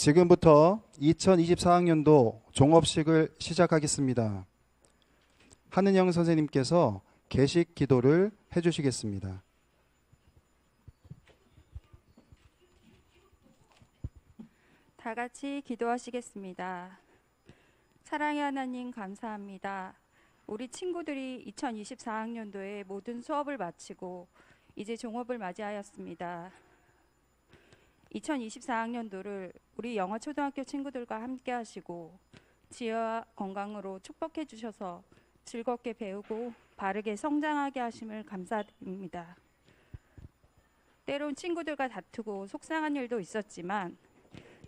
지금부터 2024학년도 종업식을 시작하겠습니다. 한은영 선생님께서 개식 기도를 해주시겠습니다. 다 같이 기도하시겠습니다. 사랑의 하나님 감사합니다. 우리 친구들이 2024학년도에 모든 수업을 마치고 이제 종업을 맞이하였습니다. 2024학년도를 우리 영어 초등학교 친구들과 함께 하시고 지혜와 건강으로 축복해 주셔서 즐겁게 배우고 바르게 성장하게 하심을 감사드립니다. 때론 친구들과 다투고 속상한 일도 있었지만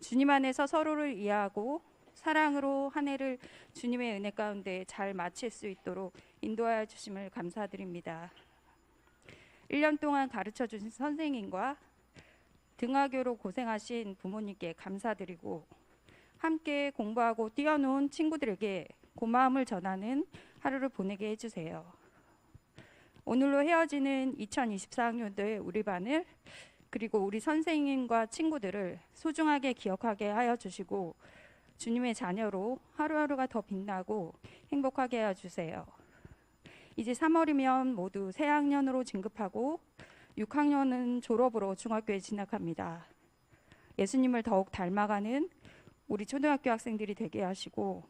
주님 안에서 서로를 이해하고 사랑으로 한 해를 주님의 은혜 가운데 잘 마칠 수 있도록 인도하여 주심을 감사드립니다. 1년 동안 가르쳐 주신 선생님과 등하교로 고생하신 부모님께 감사드리고 함께 공부하고 뛰어놓은 친구들에게 고마움을 전하는 하루를 보내게 해주세요. 오늘로 헤어지는 2024학년도의 우리 반을 그리고 우리 선생님과 친구들을 소중하게 기억하게 하여 주시고 주님의 자녀로 하루하루가 더 빛나고 행복하게 하여 주세요. 이제 3월이면 모두 새 학년으로 진급하고 6학년은 졸업으로 중학교에 진학합니다. 예수님을 더욱 닮아가는 우리 초등학교 학생들이 되게 하시고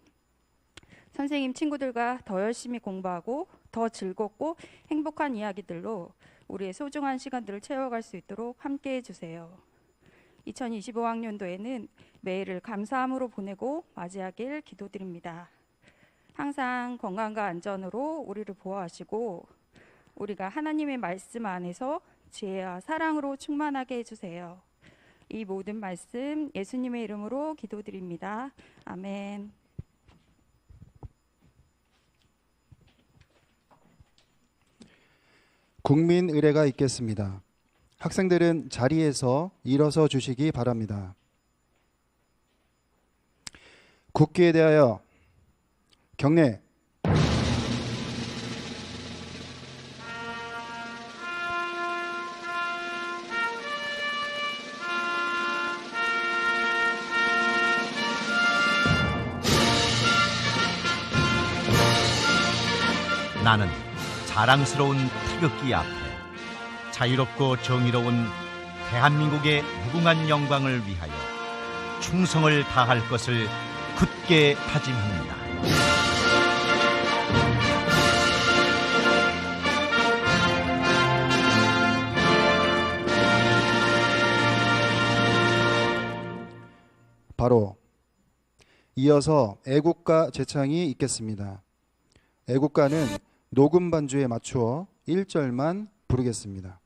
선생님 친구들과 더 열심히 공부하고 더 즐겁고 행복한 이야기들로 우리의 소중한 시간들을 채워갈 수 있도록 함께 해주세요. 2025학년도에는 매일을 감사함으로 보내고 맞이하길 기도드립니다. 항상 건강과 안전으로 우리를 보호하시고 우리가 하나님의 말씀 안에서 지혜와 사랑으로 충만하게 해주세요. 이 모든 말씀 예수님의 이름으로 기도드립니다. 아멘. 국민 의례가 있겠습니다. 학생들은 자리에서 일어서 주시기 바랍니다. 국기에 대하여 경례. 자랑스러운 태극기 앞에 자유롭고 정의로운 대한민국의 무궁한 영광을 위하여 충성을 다할 것을 굳게 다짐합니다. 바로 이어서 애국가 제창이 있겠습니다. 애국가는 녹음 반주에 맞추어 1절만 부르겠습니다.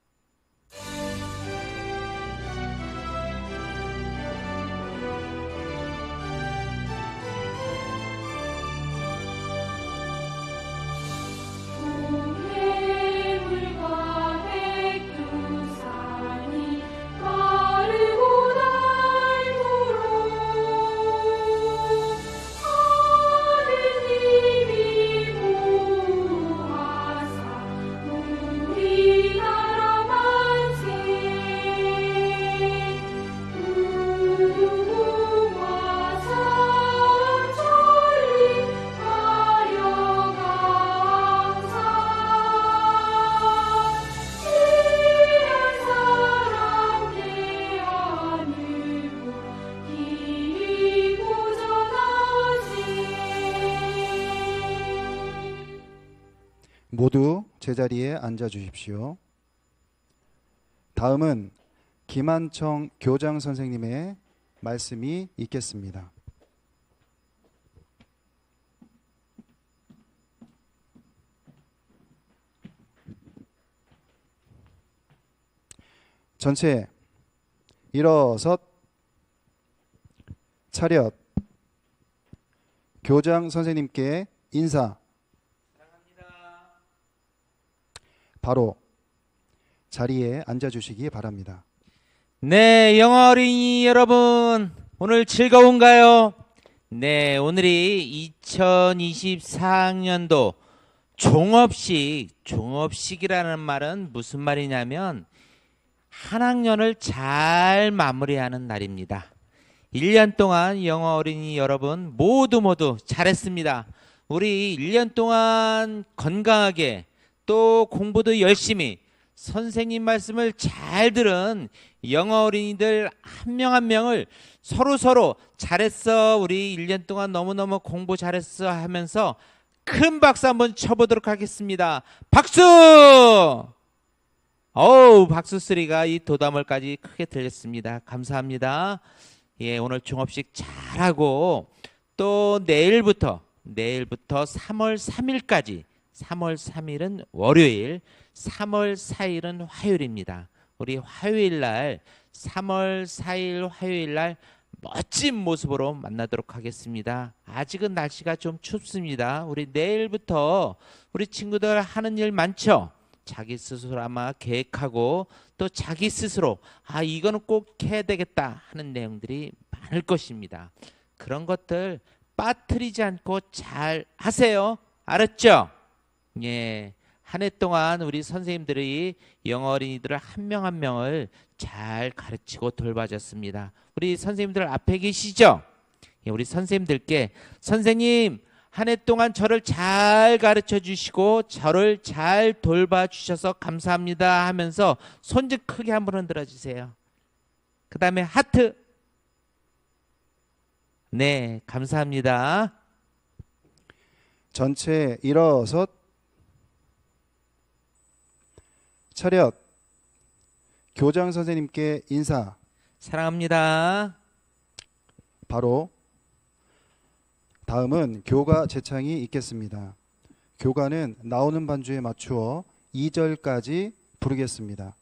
모두 제자리에 앉아 주십시오. 다음은 김한청 교장 선생님의 말씀이 있겠습니다. 전체 일어섰 차렷 교장 선생님께 인사 바로 자리에 앉아 주시기 바랍니다. 네, 영어 어린이 여러분, 오늘 즐거운가요? 네, 오늘이 2024학년도 종업식, 종업식이라는 말은 무슨 말이냐면 한 학년을 잘 마무리하는 날입니다. 1년 동안 영어 어린이 여러분 모두 모두 잘했습니다. 우리 1년 동안 건강하게 또 공부도 열심히 선생님 말씀을 잘 들은 영어 어린이들 한 명 한 명을 서로 서로 잘했어. 우리 1년 동안 너무너무 공부 잘했어 하면서 큰 박수 한번 쳐보도록 하겠습니다. 박수! 어우, 박수 소리가 이 도담을까지 크게 들렸습니다. 감사합니다. 예, 오늘 종업식 잘하고 또 내일부터 내일부터 3월 3일까지 3월 3일은 월요일, 3월 4일은 화요일입니다. 우리 화요일 날 3월 4일 화요일 날 멋진 모습으로 만나도록 하겠습니다. 아직은 날씨가 좀 춥습니다. 우리 내일부터 우리 친구들 하는 일 많죠? 자기 스스로 아마 계획하고 또 자기 스스로 아 이거는 꼭 해야 되겠다 하는 내용들이 많을 것입니다. 그런 것들 빠뜨리지 않고 잘 하세요. 알았죠? 예. 한 해 동안 우리 선생님들이 영어 어린이들을 한 명 한 명을 잘 가르치고 돌봐줬습니다. 우리 선생님들 앞에 계시죠? 예, 우리 선생님들께 선생님 한 해 동안 저를 잘 가르쳐 주시고 저를 잘 돌봐 주셔서 감사합니다 하면서 손좀 크게 한번 흔들어 주세요. 그 다음에 하트. 네, 감사합니다. 전체 일어섰 차렷 교장 선생님께 인사 사랑합니다. 바로 다음은 교가 제창이 있겠습니다. 교가는 나오는 반주에 맞추어 2절까지 부르겠습니다.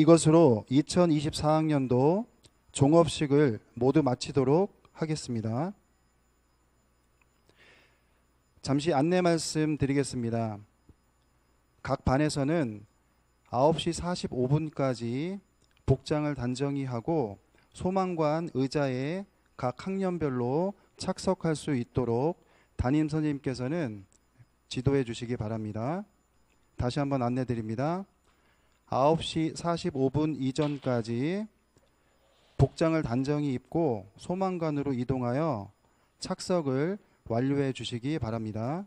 이것으로 2024학년도 종업식을 모두 마치도록 하겠습니다. 잠시 안내 말씀 드리겠습니다. 각 반에서는 9시 45분까지 복장을 단정히 하고 소망관 의자에 각 학년별로 착석할 수 있도록 담임 선생님께서는 지도해 주시기 바랍니다. 다시 한번 안내 드립니다. 9시 45분 이전까지 복장을 단정히 입고 소망관으로 이동하여 착석을 완료해 주시기 바랍니다.